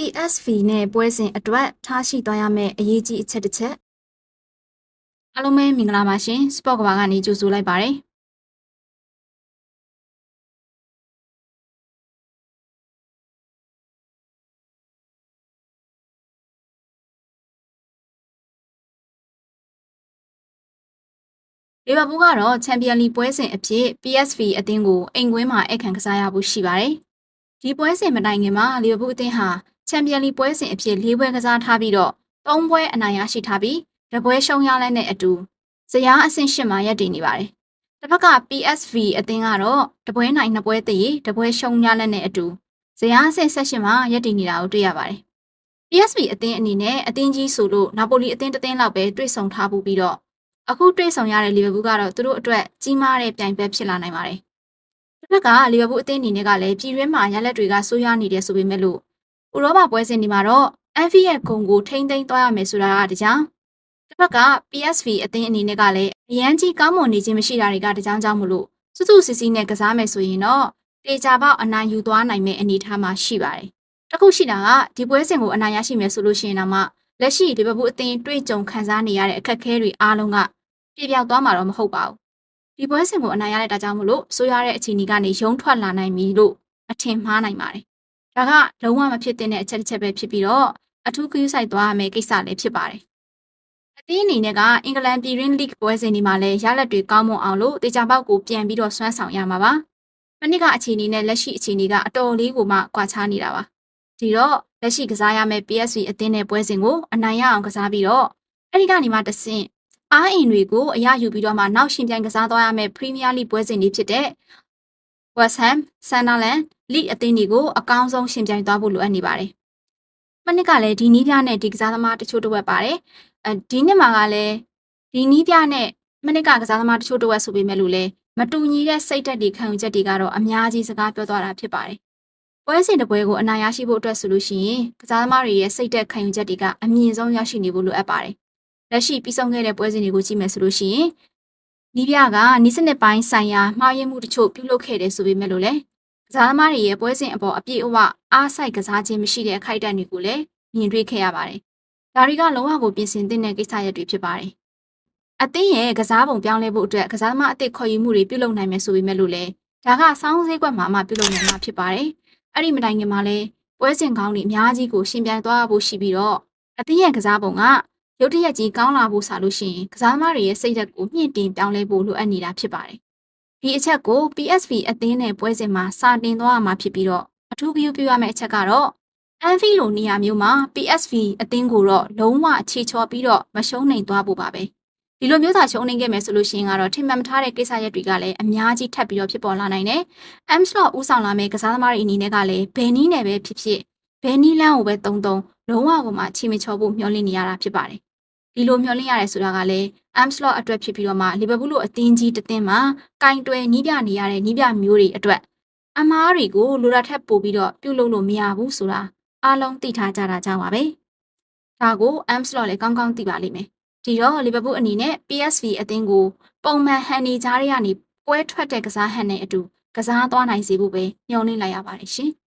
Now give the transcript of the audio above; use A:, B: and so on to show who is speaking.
A: PSV နဲ့ပွဲစဉ်အတွက်ထားရှိသွားရမယ့်အရေးကြီးအချက်တစ်ချက်အားလုံးပဲမင်္ဂလာပါရှင်စပေါ့ကဘာကနေကြိုဆိုလိုက်ပါတယ်လီဗာပူးကတော့ချန်ပီယံလီပွဲစဉ်အဖြစ် PSV အသင်းကိုအိမ်ကွင်းမှာအခမ်းကစားရဖို့ရှိပါတယ်။ဒီပွဲစဉ်မတိုင်ခင်မှာလီဗာပူးအသင်းဟာ ချန်ပီယံလီပွဲစဉ်အဖြစ်၄ပွဲကစားထားပြီးတော့၃ပွဲအနိုင်ရရှိထားပြီးတပွဲရှုံးရလိုက်တဲ့အတူဇယားအဆင့်၈မှာရပ်တည်နေပါတယ်။တစ်ဖက်က PSV အသင်းကတော့တပွဲနိုင်နှစ်ပွဲတည်တပွဲရှုံးရလိုက်တဲ့အတူဇယားအဆင့်၁၈မှာရပ်တည်နေတာကိုတွေ့ရပါတယ်။ PSV အသင်းအနေနဲ့အသင်းကြီးဆိုလို့နာပိုလီအသင်းတစ်သင်းလောက်ပဲတွေ့ဆုံထားပြီးတော့အခုတွေ့ဆုံရတဲ့လီဗာပူးကတော့သူတို့အတွက်ကြီးမားတဲ့ပြိုင်ပွဲဖြစ်လာနိုင်ပါတယ်။တစ်ဖက်ကလီဗာပူးအသင်းအနေနဲ့ကလည်းပြည်တွင်းမှာရလက်တွေကဆိုးရွားနေတယ်ဆိုပေမဲ့လို့ ဥရောပပွဲစဉ်ဒီမှာတော့ NV ရဲ့ဂုံကိုထိမ့်သိမ်းသွားရမယ်ဆိုတာကတကြောင်တစ်ဖက်က PSV အသင်းအနေနဲ့ကလည်းအရန်ကြီးကောင်းမွန်နေခြင်းမရှိတာတွေကတကြောင်ကြောင့်မလို့စွစွစစ်စစ်နဲ့ကစားမယ်ဆိုရင်တော့တေချာပေါက်အနိုင်ယူသွားနိုင်မယ့်အနေအထားမှာရှိပါတယ်။တခုရှိတာကဒီပွဲစဉ်ကိုအနိုင်ရရှိမယ်ဆိုလို့ရှိရင်တော့မှလက်ရှိလီဗာပူးအသင်းတွေ့ကြုံခံစားနေရတဲ့အခက်အခဲတွေအားလုံးကပြပြောက်သွားမှာတော့မဟုတ်ပါဘူး။ဒီပွဲစဉ်ကိုအနိုင်ရတဲ့တာကြောင့်မလို့ဆိုရတဲ့အခြေအနေကနေရုံထွက်လာနိုင်ပြီလို့အထင်မှားနိုင်ပါတယ်။ ဒါကလုံးဝမဖြစ်တဲ့အချက်တစ်ချက်ပဲဖြစ်ပြီးတော့အထူးဂရုစိုက်သွားရမယ့်ကိစ္စလည်းဖြစ်ပါတယ်။အသင်းအနေနဲ့ကအင်္ဂလန်ပြည်ရင်းလိဂ်ပွဲစဉ်ဒီမှာလည်းရလက်တွေကောင်းမွန်အောင်လို့တေချာပေါက်ကိုပြန်ပြီးတော့ဆွမ်းဆောင်ရမှာပါ။မနစ်ကအခြေအနေနဲ့လက်ရှိအခြေအနေကအတော်လေးကိုမှကွာခြားနေတာပါ။ဒီတော့လက်ရှိကစားရမယ့် PSV အသင်းရဲ့ပွဲစဉ်ကိုအနိုင်ရအောင်ကစားပြီးတော့အဲ့ဒီကနေမှတဆင့်အားအိမ်တွေကိုအရယူပြီးတော့မှနောက်ရှင်ပြိုင်ကစားသွားရမယ့် Premier League ပွဲစဉ်တွေဖြစ်တဲ့ West Ham, Sunderland, Leeds အသင်းတွေကိုအကောင်းဆုံးရှင်ပြိုင်သွားဖို့လိုအပ်နေပါတယ်။မနစ်ကလည်းဒီနီးပြနဲ့ဒီကစားသမားတချို့တစ်ဝက်ပါတယ်။အဲဒီနှစ်မှာကလည်းဒီနီးပြနဲ့မနစ်ကကစားသမားတချို့တစ်ဝက်ဆိုပေမဲ့လို့လည်းမတူညီတဲ့စိတ်သက်တွေခံယူချက်တွေကတော့အများကြီးစကားပြောသွားတာဖြစ်ပါတယ်။ပွဲစဉ်တစ်ပွဲကိုအနိုင်ရရှိဖို့အတွက်ဆိုလို့ရှိရင်ကစားသမားတွေရဲ့စိတ်သက်ခံယူချက်တွေကအမြင့်ဆုံးရရှိနေဖို့လိုအပ်ပါတယ်။လက်ရှိပြီးဆုံးခဲ့တဲ့ပွဲစဉ်တွေကိုကြည့်မယ်ဆိုလို့ရှိရင် နီးပြကနီးစနစ်ပိုင်းဆိုင်ရာမှားယွင်းမှုတချို့ပြုလုပ်ခဲ့တယ်ဆိုပေမဲ့လို့လည်းကစားသမားတွေရဲ့ပွဲစဉ်အပေါ်အပြည့်အဝအားစိုက်ကစားခြင်းမရှိတဲ့အခိုက်အတန့်တွေကိုလည်းမြင်တွေ့ခဲ့ရပါတယ်။ဒါတွေကလုံးဝကိုပြင်ဆင်သင့်တဲ့ကိစ္စရပ်တွေဖြစ်ပါတယ်။အသင်းရဲ့ကစားပုံပြောင်းလဲဖို့အတွက်ကစားသမားအသစ်ခေါ်ယူမှုတွေပြုလုပ်နိုင်မယ်ဆိုပေမဲ့လို့လည်းဒါကစောင်းစည်းကွက်မှာမှပြုလုပ်နိုင်မှာဖြစ်ပါတယ်။အဲ့ဒီမတိုင်ခင်မှာလည်းပွဲစဉ်ကောင်းတွေအများကြီးကိုရှင်ပြိုင်သွားဖို့ရှိပြီးတော့အသင်းရဲ့ကစားပုံက ရုတ်တရက်ကြီးကောင်းလာဖို့ဆိုလို့ရှိရင်ကစားသမားတွေရဲ့စိတ်ဓာတ်ကိုမြင့်တင်ပြောင်းလဲဖို့လိုအပ်နေတာဖြစ်ပါတယ်။ဒီအချက်ကို PSV အသင်းနဲ့ပွဲစဉ်မှာစာတင်သွားရမှာဖြစ်ပြီးတော့အထူးဂရုပြုရမယ့်အချက်ကတော့ Anfield လိုနေရာမျိုးမှာ PSV အသင်းကိုတော့လုံးဝအခြေချော်ပြီးတော့မရှုံးနိုင်သွားဖို့ပါပဲ။ဒီလိုမျိုးသာရှုံးနေခဲ့မယ်ဆိုလို့ရှိရင်ကတော့ထင်မှတ်မထားတဲ့ကိစ္စရပ်တွေကလည်းအများကြီးထပ်ပြီးတော့ဖြစ်ပေါ်လာနိုင်တယ်။ M slot ဦးဆောင်လာမယ့်ကစားသမားတွေအနေနဲ့ကလည်းဘယ်နည်းနဲ့ပဲဖြစ်ဖြစ်ဘယ်နည်းလမ်းကိုပဲတုံတုံလုံးဝကိုမှချီမချော်ဖို့မျှော်လင့်နေရတာဖြစ်ပါတယ် ဒီလိုမျှော်လင့်ရတယ်ဆိုတာကလည်း Amslot အတွက်ဖြစ်ပြီးတော့မှလီဗာပူးလိုအသင်းကြီးတစ်သင်းမှာကင်တွယ်နီးပြနေရတဲ့နီးပြမျိုးတွေအတွက်အမားတွေကိုလိုတာထက်ပိုပြီးတော့ပြုတ်လို့လို့မရဘူးဆိုတာအားလုံးသိထားကြတာကြောင့်ပါပဲ။ဒါကို Amslot လည်းကောင်းကောင်းသိပါလိမ့်မယ်။ဒီတော့လီဗာပူးအနေနဲ့ PSV အသင်းကိုပုံမှန်ဟန်နေကြားတွေကနေပွဲထွက်တဲ့ကစားဟန်နဲ့အတူကစားသွားနိုင်စေဖို့ပဲညှော်လင့်လိုက်ရပါတယ်ရှင်။